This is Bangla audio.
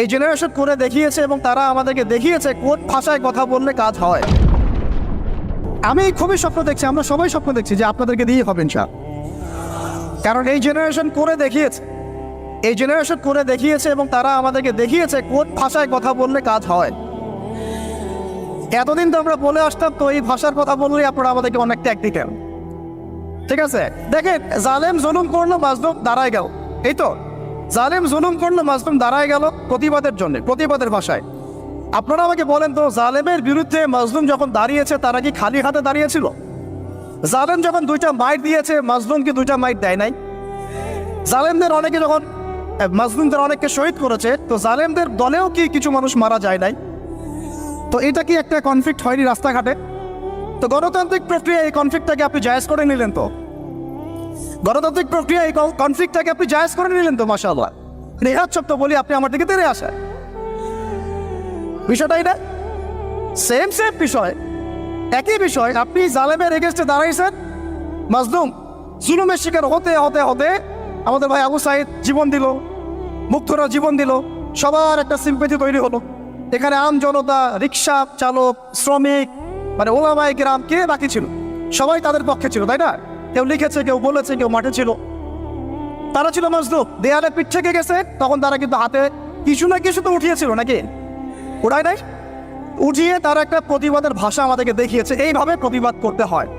এই জেনারেশন করে দেখিয়েছে এবং তারা আমাদেরকে দেখিয়েছে কোন ভাষায় কথা বললে কাজ হয়। আমি খুবই স্বপ্ন দেখছি, আমরা সবাই স্বপ্ন দেখছি যে আপনাদেরকে দিয়ে হবে ইনশাল কারণ এই জেনারেশন করে দেখিয়েছে, এই জেনারেশন করে দেখিয়েছে এবং তারা আমাদেরকে দেখিয়েছে কোন ভাষায় কথা বললে কাজ হয়। এতদিন তো আমরা বলে আসতাম, তো এই ভাষার কথা বললে আপনারা আমাদেরকে অনেক ট্যাগ দিতেন। ঠিক আছে? দেখেন, জালেম জুলুম করল, মাজলুম দাঁড়ায় গেল। এই তো? জালেম জুলুম করল মাজলুম দাঁড়ায় গেল প্রতিবাদের জন্য, প্রতিবাদের ভাষায়। আপনারা আমাকে বলেন তো, জালেমের বিরুদ্ধে মাজলুম যখন দাঁড়িয়েছে, তারা কি খালি হাতে দাঁড়িয়েছিল? জালেম যখন দুইটা মাইট দিয়েছে মাজলুমকে দুইটা মাইট দেয় নাই? জালেমদের অনেকে যখন মাজলুমদের অনেককে শহীদ করেছে, তো জালেমদের দলেও কি কিছু মানুষ মারা যায় নাই? তো এটা কি একটা কনফ্লিক্ট হয়নি রাস্তাঘাটে? তো গণতান্ত্রিক প্রক্রিয়া এই কনফ্লিক্টটাকে আপনি জায়েজ করে নিলেন তো? গণতান্ত্রিক প্রক্রিয়া এই কনফ্লিক্টটাকে আপনি জায়েজ করে নিলেন তো মাসাল্লাহ রেহাত শব্দ বলি আপনি আমার দিকে তেরে আসেন। বিষয়টাই না সেম সেম বিষয়। একই বিষয়, আপনি জালেমের এগেস্টে দাঁড়াইছেন। মাজলুম, জুলুমের শিকার হতে হতে হতে আমাদের ভাই আবু সাইদ জীবন দিল, মুগ্ধরা জীবন দিল, সবার একটা সিম্পেথি তৈরি হলো। এখানে আম জনতা, রিক্সা চালক, শ্রমিক মানে ওলা ওলামাই গ্রাম কে বাকি ছিল? সবাই তাদের পক্ষে ছিল, তাই না? কেউ লিখেছে, কেউ বলেছে, কেউ মাঠে ছিল। তারা ছিল মজদুব দেয়ালে পিঠ থেকে গেছে, তখন তারা কিন্তু হাতে কিছু না কিছু তো উঠিয়েছিল নাকি? উঠায় নাই? উঠিয়ে তারা একটা প্রতিবাদের ভাষা আমাদেরকে দেখিয়েছে। এইভাবে প্রতিবাদ করতে হয়।